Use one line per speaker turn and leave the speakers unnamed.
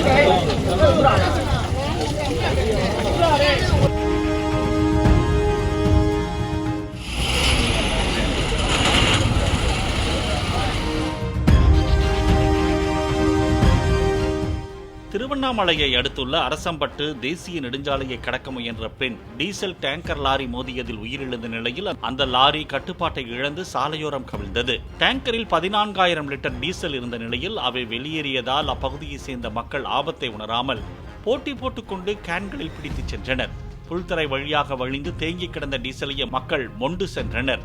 Thank you. திருவண்ணாமலையை அடுத்துள்ள அரசம்பட்டு தேசிய நெடுஞ்சாலையை கடக்க முயன்ற பெண் டீசல் டேங்கர் லாரி மோதியதில் உயிரிழந்த நிலையில் அந்த லாரி கட்டுப்பாட்டை இழந்து சாலையோரம் கவிழ்ந்தது. டேங்கரில் பதினான்காயிரம் லிட்டர் டீசல் இருந்த நிலையில் அவை வெளியேறியதால் அப்பகுதியை சேர்ந்த மக்கள் ஆபத்தை உணராமல் போட்டி போட்டுக்கொண்டு கேன்களில் பிடித்துச் சென்றனர். புல்தரை வழியாக வழிந்து தேங்கி கிடந்த டீசலைய மக்கள் மொண்டு சென்றனர்.